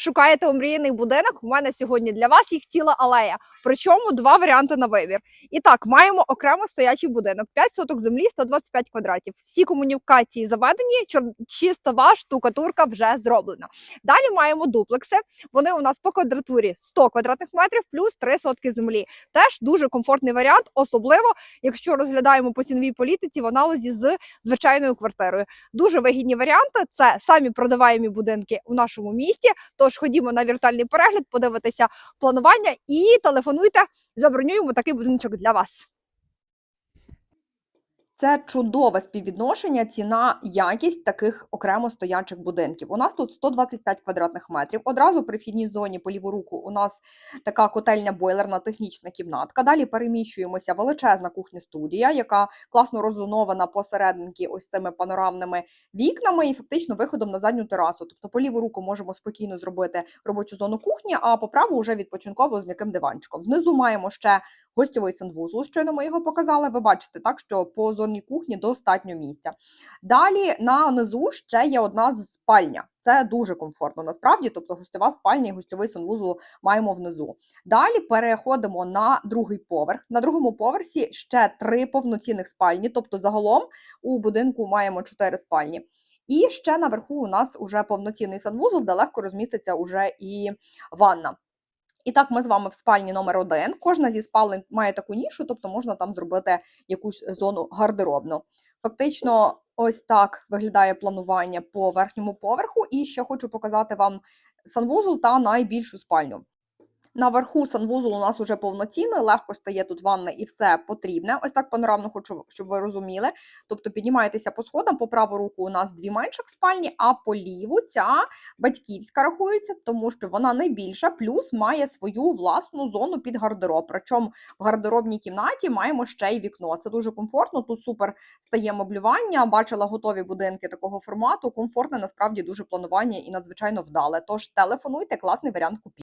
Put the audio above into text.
Шукаєте омріяний будинок? У мене сьогодні для вас їх ціла алея. Причому два варіанти на вибір. І так, маємо окремо стоячий будинок, 5 соток землі, 125 квадратів. Всі комунікації заведені, чистова штукатурка вже зроблена. Далі маємо дуплекси. Вони у нас по квадратурі 100 квадратних метрів плюс 3 сотки землі. Теж дуже комфортний варіант, особливо якщо розглядаємо по ціновій політиці в аналозі з звичайною квартирою. Дуже вигідні варіанти. Це самі продаваємі будинки у нашому місті. Тож ходімо на віртуальний перегляд, подивитися планування і телефонуйте. Забронюємо такий будиночок для вас. Це чудове співвідношення ціна якість таких окремо стоячих будинків. У нас тут 125 квадратних метрів. Одразу при вхідній зоні по ліву руку у нас така котельня бойлерна технічна кімнатка. Далі переміщуємося величезна кухня студія, яка класно роззонована посерединки ось цими панорамними вікнами і фактично виходом на задню терасу. Тобто по ліву руку можемо спокійно зробити робочу зону кухні, а по праву вже відпочинково з м'яким диванчиком. Внизу маємо ще гостьовий санвузол. Щойно ми його показали. Ви бачите, так що по зоні кухні достатньо місця. Далі на низу ще є одна спальня. Це дуже комфортно насправді. Тобто гостьова спальня і гостьовий санвузол маємо внизу. Далі переходимо на другий поверх. На другому поверсі ще три повноцінних спальні. Тобто, загалом у будинку маємо чотири спальні. І ще наверху у нас уже повноцінний санвузол, де легко розміститься уже і ванна. І так, ми з вами в спальні номер один. Кожна зі спалень має таку нішу, тобто можна там зробити якусь зону гардеробну. Фактично, ось так виглядає планування по верхньому поверху. І ще хочу показати вам санвузол та найбільшу спальню. Наверху санвузол у нас уже повноцінний, легко стає тут ванна і все потрібне. Ось так панорамно хочу, щоб ви розуміли. Тобто піднімаєтеся по сходам, по праву руку у нас дві менших спальні, а по ліву ця батьківська рахується, тому що вона найбільша, плюс має свою власну зону під гардероб. Причому в гардеробній кімнаті маємо ще й вікно. Це дуже комфортно. Тут супер стає меблювання. Бачила готові будинки такого формату. Комфортне насправді дуже планування і надзвичайно вдале. Тож телефонуйте, класний варіант купіть.